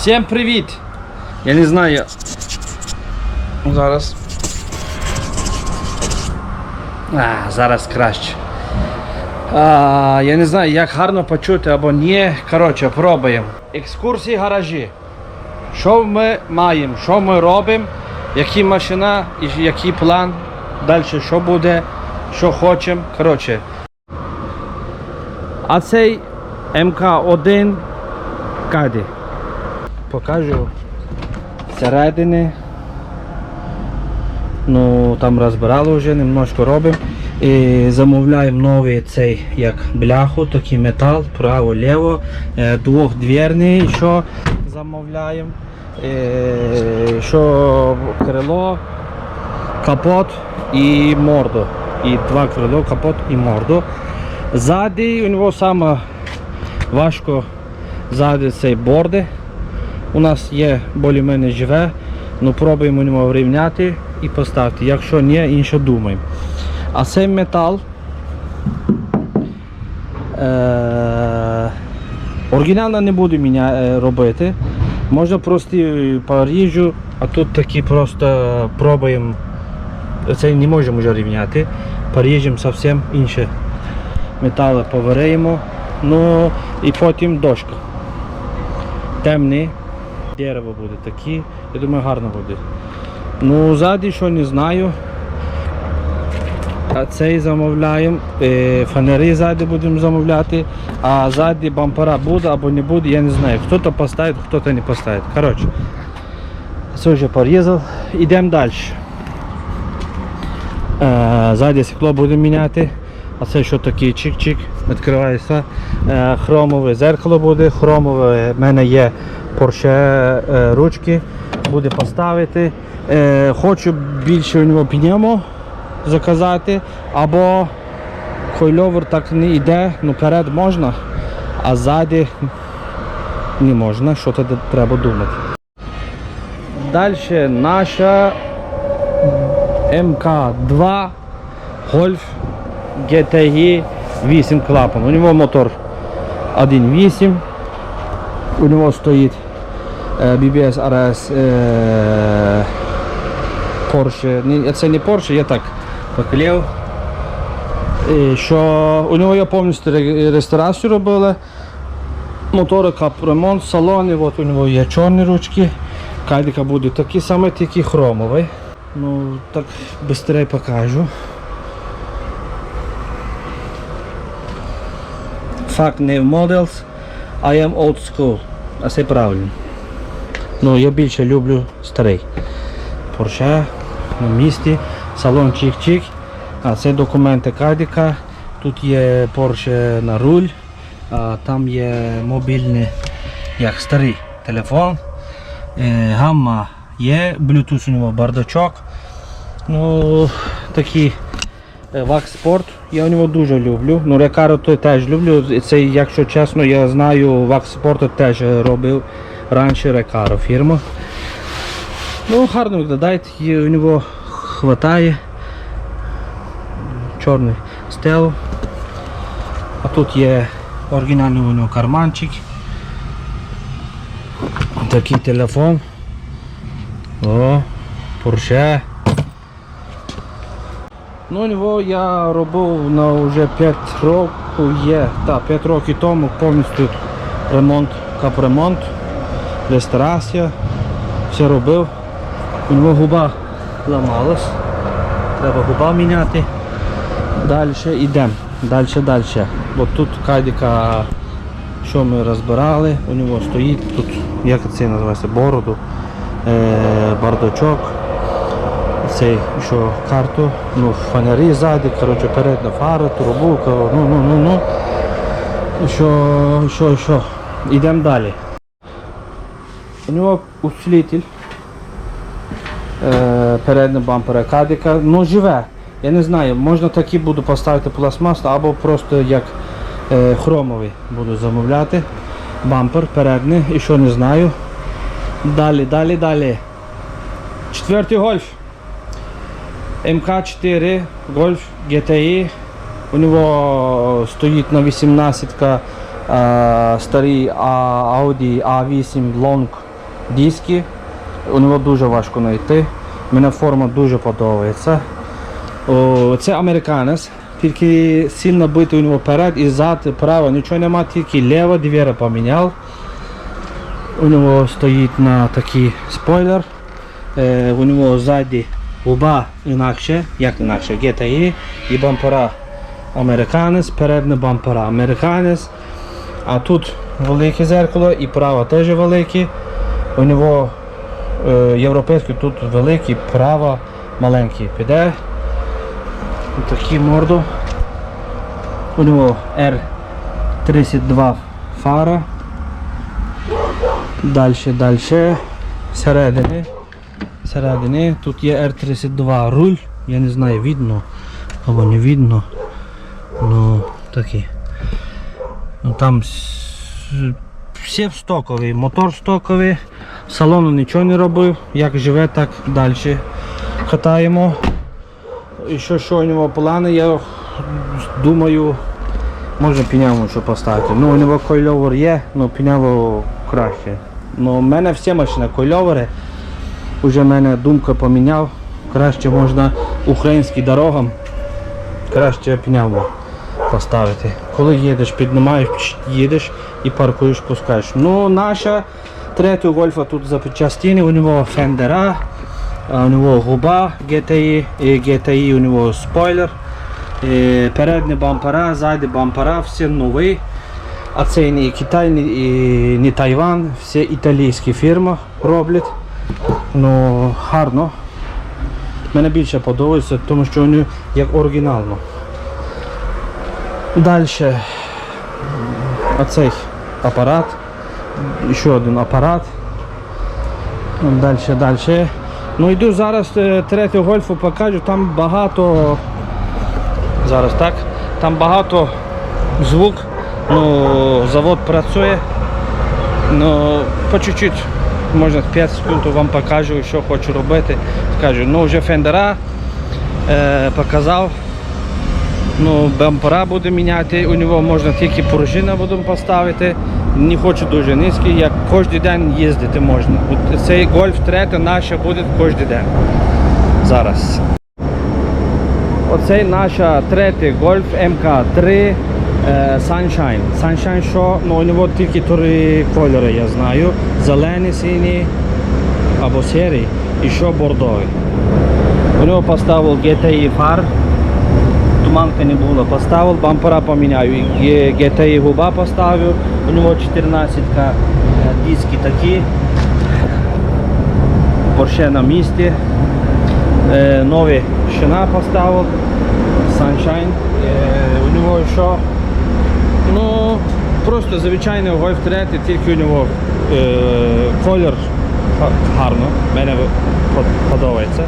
Всім привіт! Я не знаю. Зараз. А, зараз краще. А, я не знаю, як гарно почути або ні. Коротше, пробуємо. Екскурсії гаражі. Що ми маємо, що ми робимо, які машина, і який план, далі що буде, що хочемо. Коротше. А цей МК-1 Каді. Покажу всередини. Ну, там розбирали вже, немножко робимо. І замовляємо новий цей як бляху, такий метал, право-ліво, е, двохдвірний, що замовляємо. Е, Що крило, капот і морду. І два крило, капот і морду. Ззаді у нього саме важко ззаді цей борди. У нас є більш-менш живе, ну пробуємо його врівняти і поставити. Якщо ні, інше думаємо. А цей метал е- оригінально не буду міня, е, робити. Можна просто поріжу, а тут такі просто пробуємо. Це не можемо вже рівняти. Поріжемо зовсім інше метали повариємо. Ну і потім дошка. Темний. Дерево буде такі. Я думаю, гарно буде. Ну, ззаді що не знаю. А цей замовляємо. Е, Фанери ззаді будемо замовляти, а ззаді бампера буде або не буде, я не знаю. Хто-то поставить, хто-то не поставить. Коротше, це вже порізав. Йдемо далі. Е, Ззаді стекло будемо міняти. А це що таке чик-чик, відкривається. Е, Хромове зеркало буде, хромове в мене є Porsche е, ручки, буде поставити. Е, Хочу більше у нього пневмо заказати, або хойловер так не йде, ну перед можна, а ззаді не можна, що тоді треба думати. Далі наша МК2 Golf GTI 8 клапан. У нього мотор 1.8. У нього стоїть е, BBS RS е, Porsche. Це не Porsche, я так поклеїв. І Що у нього я повністю ре- реставрацію робили. Мотори капремонт, салони, от у нього є чорні ручки. Кайдика буде такий самий, тільки хромовий. Ну, так швидше покажу. Fuck new models. I am old school. А це правильно. Ну, я більше люблю старий. Porsche на місці, салон чик-чик. А це документи Кадіка. Тут є Porsche на руль, а там є мобільний, як старий телефон. Е, гамма є, Bluetooth у нього бардачок. Ну, такий е, Wax Sport, я у нього дуже люблю. Ну, Recaro то теж люблю. Це, якщо чесно, я знаю, Sport теж робив раніше Recaro фірма. Ну, гарно виглядає, у нього хватає. Чорний стел. А тут є оригінальний у нього карманчик. Такий телефон. О, Porsche. Ну, нього я робив на вже 5 років є. Так, 5 років тому повністю ремонт, капремонт, реставрація. Все робив. У нього губа ламалась. Треба губа міняти. Далі йдемо. Далі, далі. Бо тут кайдика, що ми розбирали, у нього стоїть тут, як це називається, бороду, е, бардачок. Цей що карту, ну, фонарі ззаді, коротше, передня фара, трубу, ну, ну, ну, ну. Що, що, що. Йдемо далі. У нього усилитель е, передня бампера кадика, ну живе. Я не знаю, можна такі буду поставити пластмас або просто як е, хромовий буду замовляти. Бампер передній і що не знаю. Далі, далі, далі. Четвертий гольф. МК4 Golf GTI. У нього стоїть на 18 а, старий а, Audi A8 Long диски. У нього дуже важко знайти. Мене форма дуже подобається. Це американець, тільки сильно бити у нього перед і зад, право, нічого нема, тільки ліва двері поміняв. У нього стоїть на такий спойлер. Е, у нього ззаді губа інакше, як інакше, GTI і бампера американець, передні бампера американець. А тут велике зеркало і право теж велике. У нього е, європейський тут великий, право маленький піде. Такі морду. У нього R32 фара. Дальше, дальше. Всередині. Всередині. Тут є R32 руль. Я не знаю, видно або не видно. Ну, такі. Ну, там все стокові, мотор стоковий, салону нічого не робив, як живе, так далі катаємо. І що, що у нього плани, я думаю, можна піняву що поставити. Ну, у нього койловер є, але піняву краще. Ну, у мене всі машини койловери, вже в мене думка поміняв, краще можна українським дорогам, краще піняву поставити. Коли їдеш, піднімаєш, їдеш і паркуєш, пускаєш. Ну, наша третя гольфа тут запчастини, у нього фендера, у нього губа GTI, і GTI у нього спойлер, передні бампера, ззаді бампера, всі нові. А це не Китай, не Тайван, всі італійські фірми роблять. Ну, гарно. Мене більше подобається, тому що вони як оригінально. Далі оцей апарат. Ще один апарат. Далі, далі. Ну йду зараз е, третю гольфу покажу, там багато. Зараз так. Там багато звук. Ну, завод працює. Ну, по чуть-чуть, можна 5 секунд вам покажу, що хочу робити. Скажу, ну вже фендера е, показав. Ну, бампера буде міняти, у нього можна тільки пружина будемо поставити. Не хочу дуже низький, як кожен день їздити можна. От цей гольф третя наша буде кожен день. Зараз. Оцей наша третій гольф МК3 е, Sunshine. Sunshine що? Ну, у нього тільки три кольори, я знаю. Зелений, синій або сірий і що бордовий. У нього поставив GTI фар туманка не було. Поставив, бампера поміняв. І GTI губа поставив. У нього 14 ка диски такі. Порше на місці. Е, нові шина поставив. Sunshine. Е, у нього що? Ну, просто звичайний 3, тільки у нього е, колір га- гарно. Мені подобається.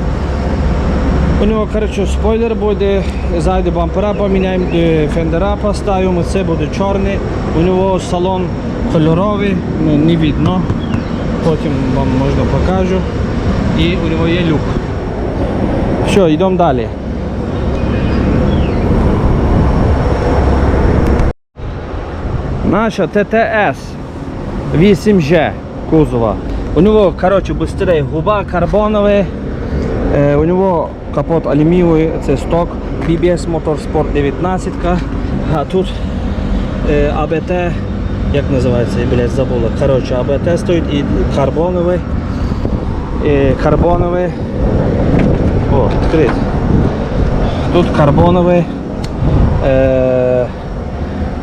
У нього коротше, спойлер буде, ззаді бампера поміняємо, е, фендера поставимо, це буде чорний. У нього салон кольоровий, ну, не видно. Потім вам можна покажу. І у нього є люк. Все, йдемо далі. Наша ТТС 8G кузова. У нього коротше, быстрее губа карбоновий. Е, у нього капот алюмінієвий, це сток BBS Motorsport 19, а тут е, АБТ, як називається, блядь, забула. Коротше, АБТ стоїть і карбоновий. Е, карбоновий. О, відкрит. Тут карбоновий. Е,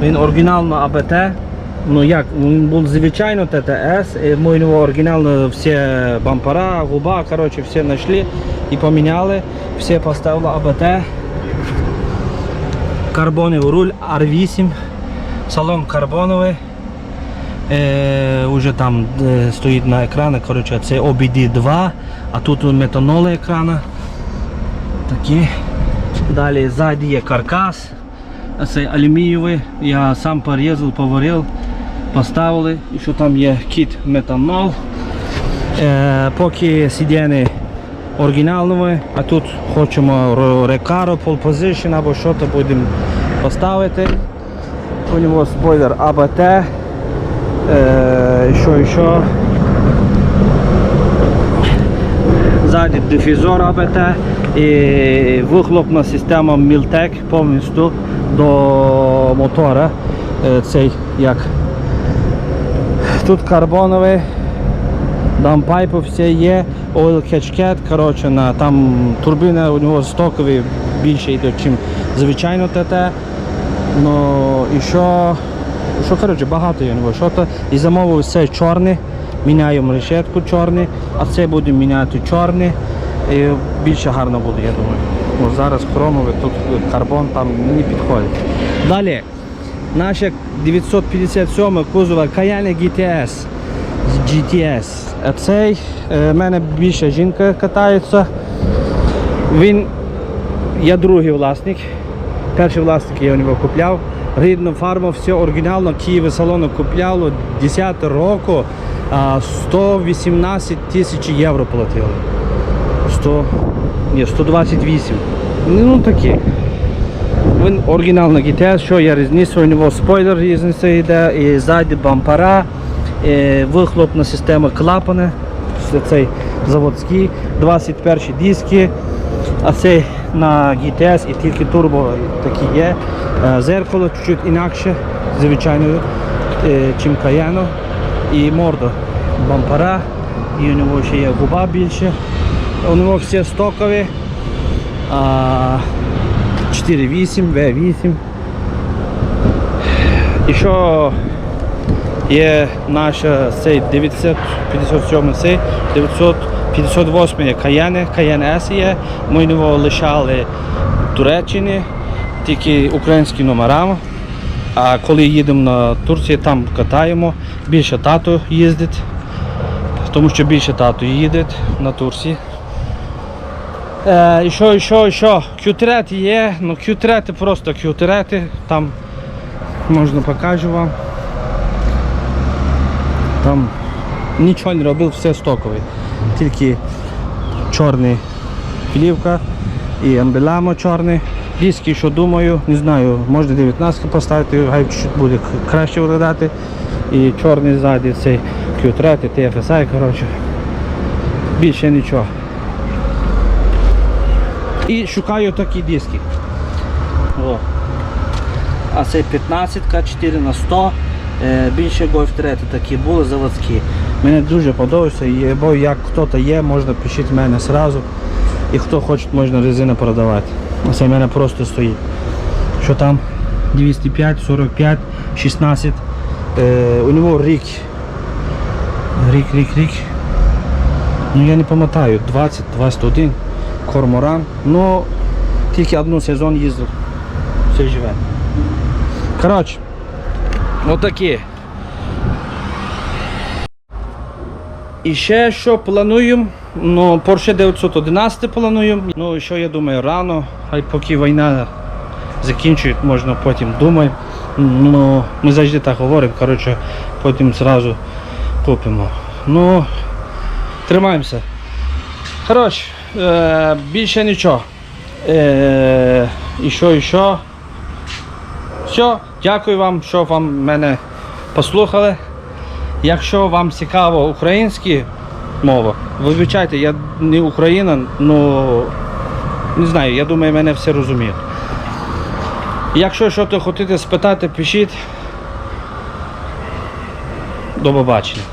він оригінально АБТ. Ну як, він був звичайно ТТС, і ми у нього оригінально всі бампера, губа, коротше, всі знайшли і поміняли. Всі поставили АБТ. Карбоновий руль R8, салон карбоновий. Е, уже там е, стоїть на екрані, коротше, це OBD2, а тут метаноли екрана. Такі. Далі ззаді є каркас. Цей алюмінієвий. Я сам порізав, поварив, поставили. І що там є кіт метанол. Е, поки сидіни оригінальними, а тут хочемо Recaro, Pole або що то будемо поставити. У нього спойлер АБТ. Е, що, що. Ззаді дифізор АБТ і вихлопна система Мілтек повністю до мотора. Е, Цей як тут карбоновий, дампайпи все є, cat, коротше, на, там турбіна у нього стокові більше йде, ніж звичайно ТТ. Ну і що, що коротше, багато є у нього. Що то, і замовив цей чорний, міняємо решетку чорний, а цей будемо міняти чорний. І більше гарно буде, я думаю. Ну, зараз хромовий, тут карбон там не підходить. Далі. Наша 957 кузова Cayenne GTS. GTS. А цей е, в мене більше жінка катається. Він я другий власник. Перший власник я у нього купляв. Рідну фарму, все оригінально, Києві салону купляв 10 року, 118 тисяч євро платили. 100, ні, 128. Ну такі. Він оригінальний GTS, що є різниця, у нього спойлер різниця йде, і ззаді бампера, і вихлопна система клапани, це цей заводський, 21 диски, а цей на GTS і тільки турбо такі є. Е, Зеркало чуть інакше, звичайно, е, чим Cayenne. І морда бампера, і у нього ще є губа більше. У нього всі стокові. А, 4.8, V8. І що є наша цей 957 цей 958 є Cayenne, Cayenne S є. Ми його лишали в Туреччині, тільки українські номера. А коли їдемо на Турцію, там катаємо. Більше тато їздить, тому що більше тато їздить на Турції. Е, і що, і що, і що? Q3 є, ну Q3 просто Q3, там можна покажу вам. Там нічого не робив, все стоковий. Тільки чорний плівка і амбелямо чорний. Диски, що думаю, не знаю, можна 19 поставити, хай чуть буде краще виглядати. І чорний ззаді цей Q3, TFSI, коротше. Більше нічого. І шукаю такі диски. О. А це 15 4 на 100 Е, Більше Golf 3 такі були заводські. Мені дуже подобається, бо як хто-то є, можна пишіть мене зразу. І хто хоче, можна резину продавати. Це в мене просто стоїть. Що там? 205, 45, 16. Е, у нього рік. Рік, рік, рік. Ну я не пам'ятаю, 20, 21. Корморан. Ну, тільки одну сезон їздив. Все живе. Коротше, отакі. І ще що плануємо, ну, Porsche 911 плануємо. Ну, що я думаю, рано, хай поки війна закінчує, можна потім думаємо. Ну, ми завжди так говоримо, коротше, потім зразу купимо. Ну, тримаємося. Коротше, е, більше нічого. Е, і що, і що. Все, дякую вам, що вам мене послухали. Якщо вам цікаво українська мова, вибачайте, я не Україна, ну не знаю, я думаю, мене все розуміють. Якщо щось хочете спитати, пишіть. До побачення.